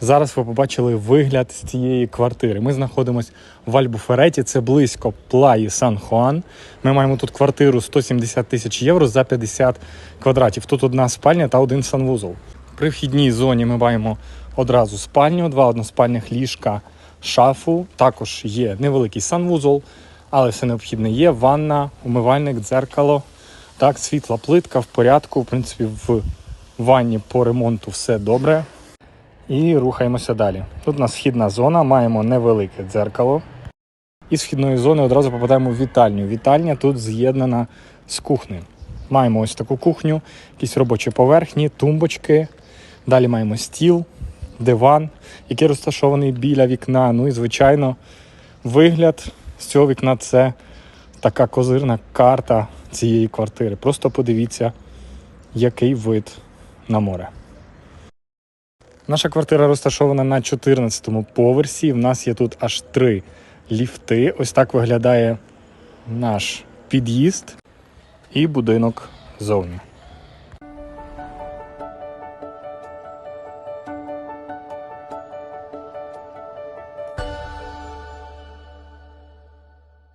Зараз ви побачили вигляд з цієї квартири. Ми знаходимося в Альбуфереті, це близько Плаї Сан Хуан. Ми маємо тут квартиру 170 тисяч євро за 50 квадратів. Тут одна спальня та один санвузол. При вхідній зоні ми маємо одразу спальню, два односпальних ліжка, шафу. Також є невеликий санвузол, але все необхідне є. Ванна, умивальник, дзеркало. Так, світла плитка в порядку. В принципі, в ванні по ремонту все добре. І рухаємося далі. Тут у нас вхідна зона, маємо невелике дзеркало. Із вхідної зони одразу попадаємо в вітальню. Вітальня тут з'єднана з кухнею. Маємо ось таку кухню, якісь робочі поверхні, тумбочки. Далі маємо стіл, диван, який розташований біля вікна. Ну і, звичайно, вигляд з цього вікна це така козирна карта цієї квартири. Просто подивіться, який вид на море. Наша квартира розташована на 14-му поверсі. В нас є тут аж три ліфти. Ось так виглядає наш під'їзд і будинок зовні.